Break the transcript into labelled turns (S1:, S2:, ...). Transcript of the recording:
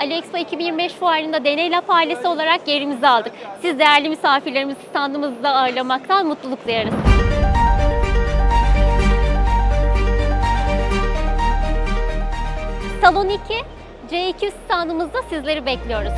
S1: Ali Expo 2025 fuarında Deney Lab ailesi olarak yerimizi aldık. Siz değerli misafirlerimizi standımızda ağırlamaktan mutluluk duyarız. Salon 2, C200 standımızda sizleri bekliyoruz.